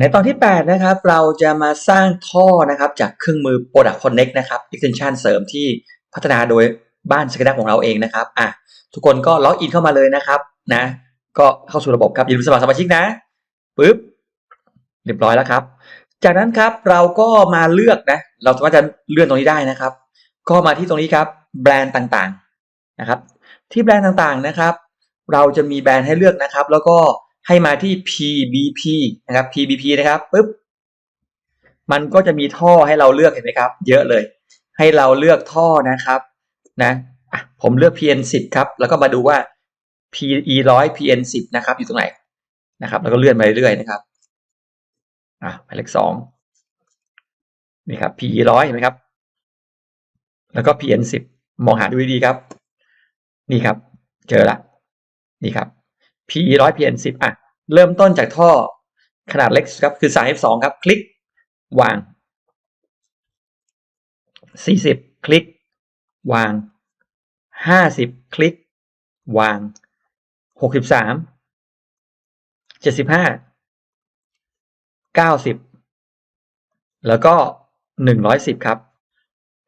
ในตอนที่ 8 นะครับ เราจะมาสร้างท่อนะครับ จากเครื่องมือ Product Connect นะครับ extension เสริมที่พัฒนาโดยบ้านสก e ดของเราเองนะครับอะทุกคนก็ล็อกอินเข้ามาเลยนะครับนะ ก็เข้าสู่ระบบครับอย่าลืมสมัครสมาชิกนะปึ๊บเรียบร้อยแล้วครับ จากนั้นครับเราก็มาเลือกนะ เราสามารถจะเลื่อนตรงนี้ได้นะครับ ก็มาที่ตรงนี้ครับ แบรนด์ต่างๆนะครับ ที่แบรนด์ต่างๆนะครับ เราจะมีแบรนด์ให้เลือกนะครับ แล้วก็ ให้มาที่ PBP นะครับ PBP นะครับปุ๊บมันก็จะมีท่อให้เราเลือกเห็นไหมครับ เยอะเลย ให้เราเลือกท่อนะครับนะะผมเลือก PN 10ครับ แล้วก็มาดูว่า PE 100 PN 10นะครับ อยู่ตรงไหนนะครับ แล้วก็เลื่อนไปเรื่อยๆนะครับอะหมายเลขสองนี่ครับ PE 100เห็นไหมครับ แล้วก็ PN 10มองหาดูดีๆครับ นี่ครับ เจอละนี่ครับ PE 100 PN 10อะ เริ่มต้นจากท่อขนาดเล็กครับ คือ3 2ครับ คลิก วาง40คลิก วาง50คลิก วาง63 75 90แล้วก็110ครับ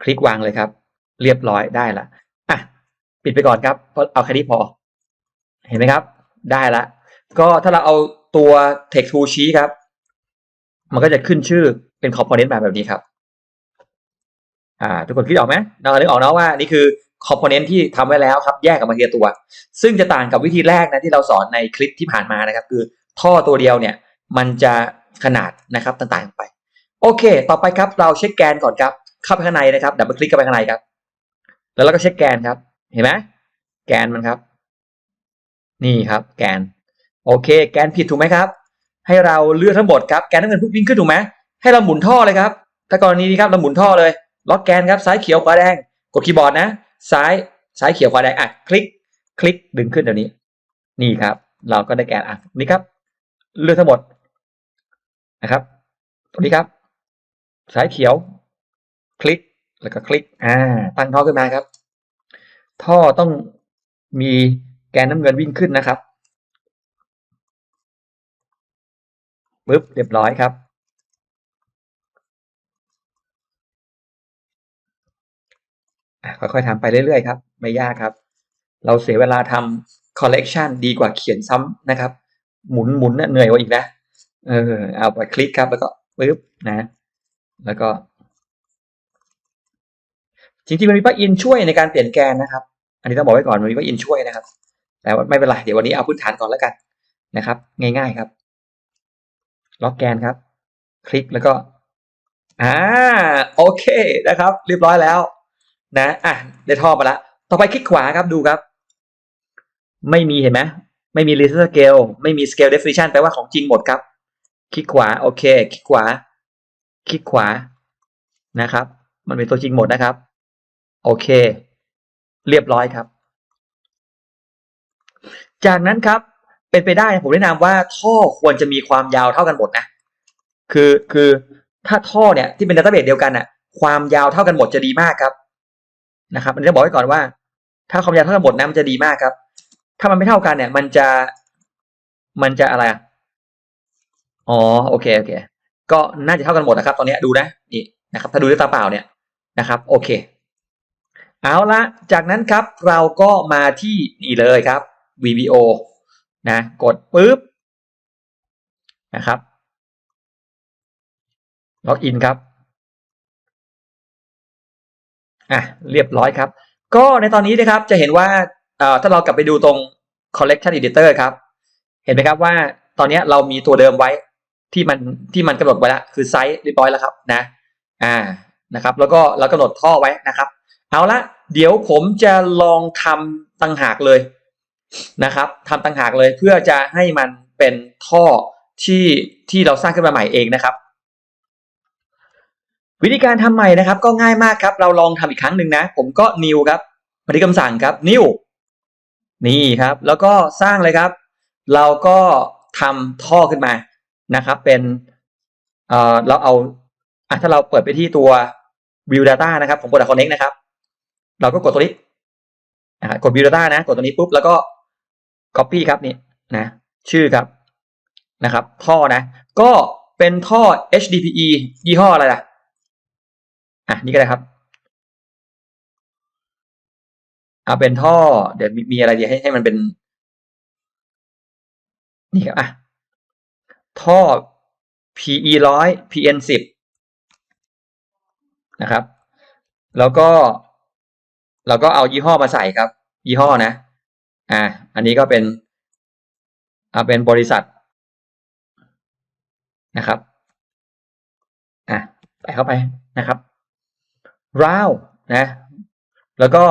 คลิกวางเลยครับ เรียบร้อยได้ละอะ ปิดไปก่อนครับเพราะเอาแค่นี้พอ เห็นไหมครับ ได้ละ ก็ถ้าเราเอาตัว text to ชี้ครับ มันก็จะขึ้นชื่อเป็น component แบบแบบนี้ครับ อ่า ทุกคนคิดออกไหมเรานึกออกนะว่านี่คือ component ที่ทำไว้แล้วครับ แยกกับมาทีละตัว ซึ่งจะต่างกับวิธีแรกนะที่เราสอนในคลิปที่ผ่านมานะครับ คือท่อตัวเดียวเนี่ย มันจะขนาดนะครับต่างๆไป โอเค ต่อไปครับเราเช็คแกนก่อนครับ เข้าไปข้างในนะครับดับเบิลคลิกเข้าไปข้างในครับ แล้วเราก็เช็คแกนครับ เห็นไหมแกนมันครับ นี่ครับแกน โอเค แกนผิดถูกไหมครับ ให้เราเลือกทั้งหมดครับ แกนน้ำเงินพุ่งวิ่งขึ้นถูกไหมให้เราหมุนท่อเลยครับ ถ้ากรณีนี้ครับเราหมุนท่อเลย ล็อกแกนครับ ซ้ายเขียวขวาแดง กดคีย์บอร์ดนะ ซ้าย ซ้ายเขียวขวาแดง อะ คลิก คลิก ดึงขึ้นเดี๋ยวนี้ นี่ครับ เราก็ได้แกน อะ นี่ครับ เลือกทั้งหมด นะครับ ตรงนี้ครับ ซ้ายเขียว คลิก แล้วก็คลิก อ่า ตั้งท่อขึ้นมาครับ ท่อต้องมี แกนน้ำเงินวิ่งขึ้นนะครับปึ๊บเรียบร้อยครับ ค่อยๆทำไปเรื่อยๆครับ ไม่ยากครับ เราเสียเวลาทำ collection ดีกว่าเขียนซ้ำนะครับ หมุนหมุนเหนื่อยกว่าอีกนะ เออ เอาไปคลิกครับ แล้วก็ปึ๊บนะ แล้วก็จริงๆมันมีปลั๊กอินช่วยในการเปลี่ยนแกนนะครับ อันนี้ต้องบอกไว้ก่อนมันมีปลั๊กอินช่วยนะครับ แต่ว่าไม่เป็นไรเดี๋ยววันนี้เอาพื้นฐานก่อนแล้วกันนะครับ ง่ายๆครับ ล็อกแกนครับ คลิกแล้วก็อ่าโอเคนะครับ เรียบร้อยแล้วนะอะได้ท่อมาล้วต่อไปคลิกขวาครับดูครับ ไม่มีเห็นไหมไม่มี laser scale ไม่มี scale definition แปลว่าของจริงหมดครับ คลิกขวาโอเค คลิกขวา คลิกขวานะครับ มันเป็นตัวจริงหมดนะครับ โอเค เรียบร้อยครับ จากนั้นครับเป็นไปได้ผมแนะนำว่าท่อควรจะมีความยาวเท่ากันหมดนะคือคือถ้าท่อเนี่ยที่เป็นดัตต้าเบสเดียวกันน่ะความยาวเท่ากันหมดจะดีมากครับนะครับอันนี้บอกไว้ก่อนว่า ถ้าความยาวเท่ากันหมดนะมันจะดีมากครับ ถ้ามันไม่เท่ากันเนี่ย มันจะมันจะอะไรอ๋อโอเคโอเค ก็น่าจะเท่ากันหมดนะครับ ตอนนี้ดูนะนี่นะครับ ถ้าดูด้วยตาเปล่าเนี่ยนะครับ โอเค เอาละจากนั้นครับเราก็มาที่นี่เลยครับ VBO นะกดปุ๊บนะครับล็อกอินครับอะเรียบร้อยครับ ก็ในตอนนี้นะครับจะเห็นว่าเอ่อถ้าเรากลับไปดูตรง collection editor ครับ เห็นไหมครับว่าตอนนี้เรามีตัวเดิมไว้ที่มันที่มันกำหนดไว้แล้วคือไซส์เรียบร้อยแล้วครับนะอ่านะครับ แล้วก็เรากำหนดท่อไว้นะครับ เอาละเดี๋ยวผมจะลองทำตั้งหากเลย นะครับทำตั้งหากเลยเพื่อจะให้มันเป็นท่อที่ที่เราสร้างขึ้นมาใหม่เองนะครับ วิธีการทำใหม่นะครับ ก็ง่ายมากครับ เราลองทำอีกครั้งหนึ่งนะ ผมก็ new ครับมาที่คำสั่งครับ new นี่ครับ แล้วก็สร้างเลยครับ เราก็ทำท่อขึ้นมานะครับ เป็นเอ่อเราเอาอะถ้าเราเปิดไปที่ตัว view data นะครับของ Product Connect นะครับ เราก็กดตัวนี้กด view data นะ กดตัวนี้ปุ๊บแล้วก็ copy ครับนี่นะชื่อครับนะครับ ท่อนะ ก็เป็นท่อ HDPE ยี่ห้ออะไรล่ะอะนี่ก็ได้ครับเอาเป็นท่อ เดี๋ยวมีมีอะไรดีให้ให้มันเป็น นี่ครับอะท่อ PE ร้อย PN สิบนะครับ แล้วก็ เราก็เอายี่ห้อมาใส่ครับ ยี่ห้อนะ อ่าอันนี้ก็เป็นเอาเป็นบริษัทนะครับอะใส่เข้าไปนะครับราวนะ แล้วก็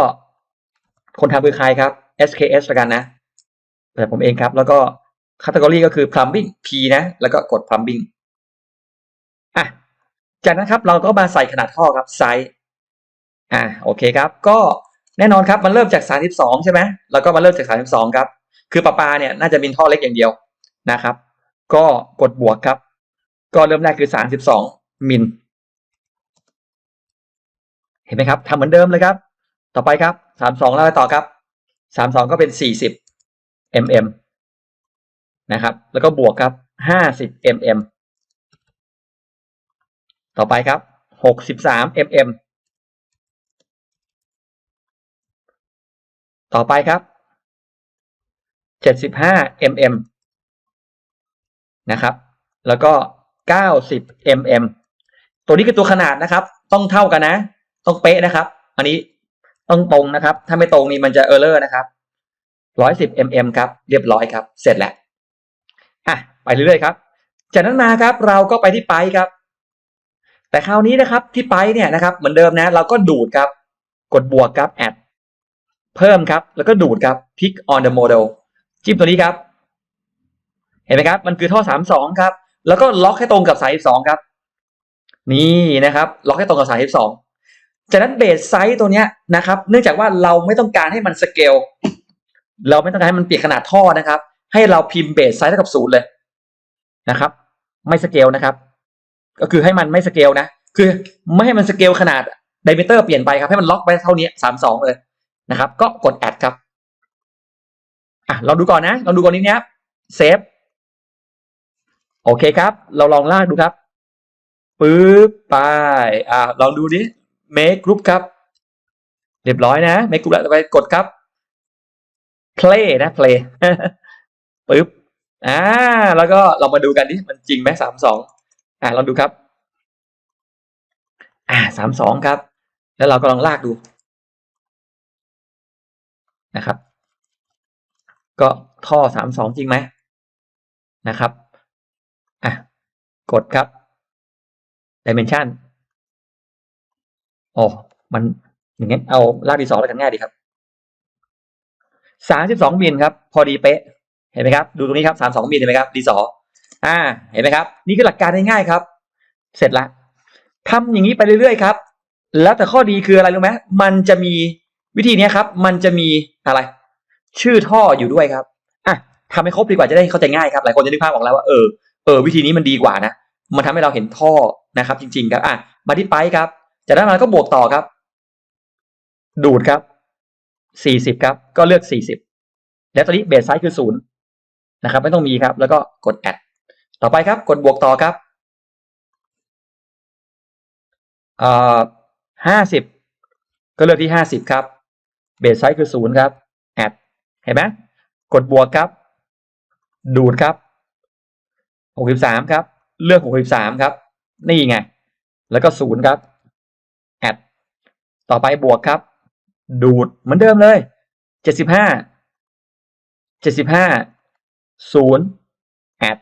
คนทำคือใครครับ SKS ละกันนะแต่ผมเองครับ แล้วก็ category ก็คือ plumbing P นะ แล้วก็กด plumbing อะ จากนั้นครับเราก็มาใส่ขนาดท่อครับไซส์อะโอเคครับ ก็ แน่นอนครับมันเริ่มจาก 32 ใช่ไหมแล้วก็มาเริ่มจาก 32 ครับ คือประปาเนี่ยน่าจะมีท่อเล็กอย่างเดียวนะครับ ก็กดบวกครับ ก็เริ่มแรกคือ 32 มิล เห็นไหมครับทำเหมือนเดิมเลยครับ ต่อไปครับ 32 แล้วไปต่อครับ 32 ก็เป็น 40 mm นะครับ แล้วก็บวกครับ 50 mm ต่อไปครับ 63 mm ต่อไปครับ 75 mm นะครับ แล้วก็ 90 mm ตัวนี้คือตัวขนาดนะครับ ต้องเท่ากันนะ ต้องเป๊ะนะครับ อันนี้ต้องตรงนะครับ ถ้าไม่ตรงนี่มันจะเออร์เลอร์นะครับ110 mm ครับ เรียบร้อยครับ เสร็จแล้วอะไปเรื่อยๆครับ จากนั้นมาครับเราก็ไปที่ไปครับ แต่คราวนี้นะครับที่ไปเนี่ยนะครับ เหมือนเดิมนะ เราก็ดูดครับ กดบวกครับ add เพิ่มครับ แล้วก็ดูดครับ pick on the model จิ้มตัวนี้ครับ เห็นไหมครับ มันคือท่อ 32 ครับ แล้วก็ล็อกให้ตรงกับสาย12ครับ นี่นะครับ ล็อกให้ตรงกับสาย12จากนั้นเบสไซส์ตัวเนี้ยนะครับ เนื่องจากว่าเราไม่ต้องการให้มันสเกล เราไม่ต้องการให้มันเปลี่ยนขนาดท่อนะครับ ให้เราพิมพ์เบสไซส์เท่ากับศูนย์เลยนะครับ ไม่สเกลนะครับ ก็คือให้มันไม่สเกลนะ คือไม่ให้มันสเกลขนาดไดเมเตอร์เปลี่ยนไปครับ ให้มันล็อกไปเท่านี้32เลย นะครับ ก็กดแอดครับอะเราดูก่อนนะเราดูก่อนนี้เนี้ยเซฟโอเคครับ เราลองลากดูครับปึ๊บไปอ่าลองดูนี้ make group ครับ เรียบร้อยนะ make group แล้วไปกดครับ play นะ play ปึ๊บอ่าแล้วก็เรามาดูกันดิมันจริงไหมสามสองอ่าลองดูครับ อ่าสามสองครับ แล้วเราก็ลองลากดู นะครับ ก็ท่อสามสองจริงไหมนะครับอะกดครับ dimension โอ้มันอย่างงี้เอาลากดีสองไปกันง่ายดีครับสามสิบสองมิลครับ พอดีเป๊ะ เห็นไหมครับ ดูตรงนี้ครับสามสองมิลเห็นไหมครับดีสออ่า เห็นไหมครับ นี่คือหลักการง่ายๆครับ เสร็จละทำอย่างนี้ไปเรื่อยๆครับ แล้วแต่ข้อดีคืออะไรรู้ไหมมันจะมี วิธีนี้ครับ มันจะมีอะไร ชื่อท่ออยู่ด้วยครับอะทำให้ครบดีกว่าจะได้เข้าใจง่ายครับหลายคนจะนึกภาพออกแล้วว่าเออเออวิธีนี้มันดีกว่านะมันทำให้เราเห็นท่อนะครับ จริง ๆ ครับอะมาที่ไปครับ จากนั้นเราก็บวกต่อครับ ดูดครับสี่สิบครับ ก็เลือกสี่สิบแล้วตอนนี้เบสไซส์คือศูนย์นะครับ ไม่ต้องมีครับ แล้วก็กดแอดต่อไปครับ กดบวกต่อครับเอ่อห้าสิบก็เลือกที่ห้าสิบครับ เบสไซส์คือศูนย์ครับแอดเห็นไหมกดบวกครับ ดูดครับหกสิบสามครับ เลือกหกสิบสามครับ นี่ไง แล้วก็ศูนย์ครับแอดต่อไปบวกครับ ดูดเหมือนเดิมเลยเจ็ดสิบห้าเจ็ดสิบห้าศูนย์แอด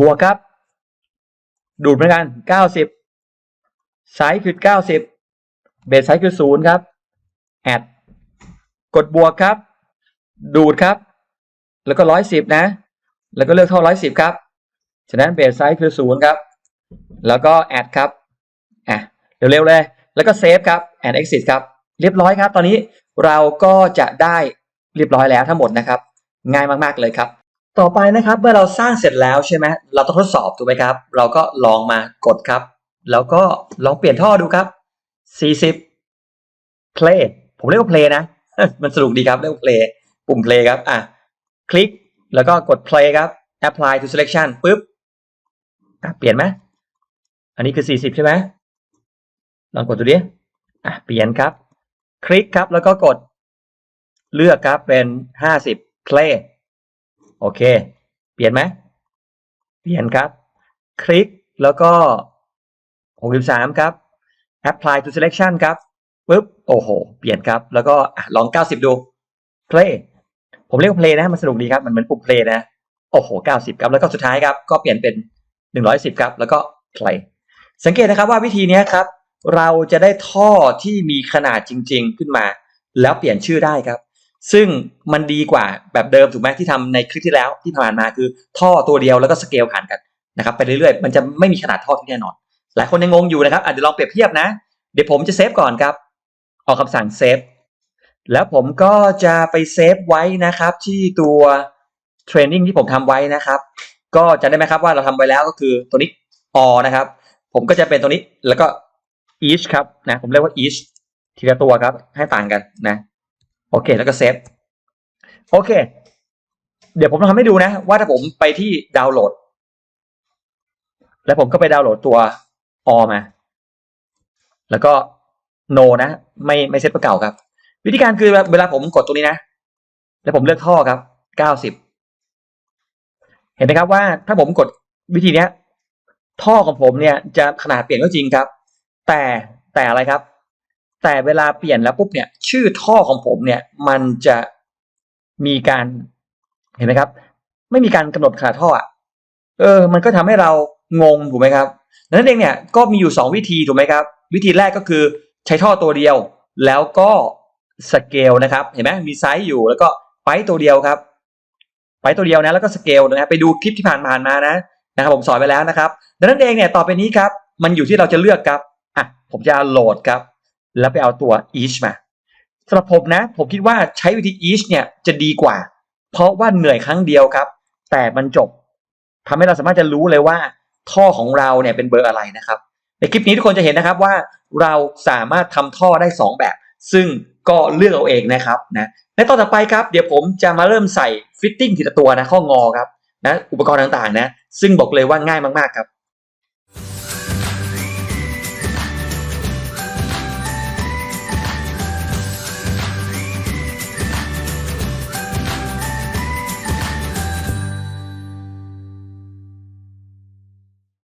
บวกครับ ดูดเหมือนกันเก้าสิบไซส์คือเก้าสิบเบสไซส์คือศูนย์ครับ แอดกดบวกครับ ดูดครับ แล้วก็ร้อยสิบนะ แล้วก็เลือกเท่าร้อยสิบครับ ฉะนั้นเบสไซส์คือศูนย์ครับ แล้วก็แอดครับอะเร็วๆเลย แล้วก็เซฟครับ and exit ครับ เรียบร้อยครับ ตอนนี้เราก็จะได้เรียบร้อยแล้วทั้งหมดนะครับ ง่ายมากๆเลยครับ ต่อไปนะครับเมื่อเราสร้างเสร็จแล้วใช่ไหมเราต้องทดสอบถูกไหมครับ เราก็ลองมากดครับ แล้วก็ลองเปลี่ยนท่อดูครับ 40 play ผมเรียกว่า play นะ มันสนุกดีครับเรียกว่า play ปุ่ม play ครับอะคลิกแล้วก็กด play ครับ apply to selection ปุ๊บอะเปลี่ยนไหมอันนี้คือสี่สิบใช่ไหมลองกดดูดิอะเปลี่ยนครับ คลิกครับแล้วก็กดเลือกครับเป็นห้าสิบ play โอเค เปลี่ยนไหมเปลี่ยนครับ คลิกแล้วก็หกสิบสามครับ apply to selection ครับ ปึ๊บโอ้โห เปลี่ยนครับ แล้วก็ลองเก้าสิบดู play ผมเรียกว่า play นะ มันสนุกดีครับมันเหมือนปุ่ม play นะโอ้โหเก้าสิบครับแล้วก็สุดท้ายครับก็เปลี่ยนเป็นหนึ่งร้อยสิบครับ แล้วก็ play สังเกตนะครับว่าวิธีนี้ครับ เราจะได้ท่อที่มีขนาดจริง ๆ ขึ้นมา แล้วเปลี่ยนชื่อได้ครับ ซึ่งมันดีกว่าแบบเดิมถูกไหมที่ทำในคลิปที่แล้วที่ผ่านมาคือ ท่อตัวเดียวแล้วก็สเกลผ่านกันนะครับไปเรื่อยๆ มันจะไม่มีขนาดท่อที่แน่นอน หลายคนยังงงอยู่นะครับอะเดี๋ยวลองเปรียบเทียบนะ เดี๋ยวผมจะเซฟก่อนครับ ออกคำสั่งเซฟแล้วผมก็จะไปเซฟไว้นะครับที่ตัวเทรนนิ่งที่ผมทำไว้นะครับ ก็จะได้ไหมครับว่าเราทำไว้แล้วก็คือตัวนี้อนะครับ ผมก็จะเป็นตัวนี้แล้วก็ each ครับนะผมเรียกว่า each ทีละตัวครับ ให้ต่างกันนะ โอเคแล้วก็เซฟโอเค เดี๋ยวผมทำให้ดูนะ ว่าถ้าผมไปที่ดาวน์โหลด แล้วผมก็ไปดาวน์โหลดตัวอมา แล้วก็ no นะ ไม่ไม่เซตตัวเก่าครับ วิธีการคือเวลาผมกดตัวนี้นะ แล้วผมเลือกท่อครับเก้าสิบเห็นไหมครับว่าถ้าผมกดวิธีเนี้ย ท่อของผมเนี่ยจะขนาดเปลี่ยนก็จริงครับ แต่แต่อะไรครับ แต่เวลาเปลี่ยนแล้วปุ๊บเนี่ย ชื่อท่อของผมเนี่ย มันจะมีการเห็นไหมครับ ไม่มีการกำหนดขนาดท่ออะเออ มันก็ทำให้เรางงถูกไหมครับนั้นเองเนี่ยก็มีอยู่สองวิธีถูกไหมครับ วิธีแรกก็คือ ใช้ท่อตัวเดียว แล้วก็สเกลนะครับ เห็นไหมมีไซส์อยู่แล้วก็ไปตัวเดียวครับ ไปตัวเดียวนะแล้วก็สเกลนะไปดูคลิปที่ผ่านผ่านมานะนะครับผมสอนไปแล้วนะครับ ดังนั้นเองเนี่ยต่อไปนี้ครับ มันอยู่ที่เราจะเลือกครับอะผมจะโหลดครับ แล้วไปเอาตัว each มาสำหรับผมนะ ผมคิดว่าใช้วิธี each เนี่ยจะดีกว่า เพราะว่าเหนื่อยครั้งเดียวครับ แต่มันจบทำให้เราสามารถจะรู้เลยว่า ท่อของเราเนี่ยเป็นเบอร์อะไรนะครับ ในคลิปนี้ทุกคนจะเห็นนะครับว่า เราสามารถทำท่อได้ 2 แบบ ซึ่งก็เลือกเอาเองนะครับนะในตอนต่อไปครับเดี๋ยวผมจะมาเริ่มใส่ฟิตติ้งทีละตัวนะข้องอครับนะอุปกรณ์ต่างๆนะซึ่งบอกเลยว่าง่ายมากๆครับ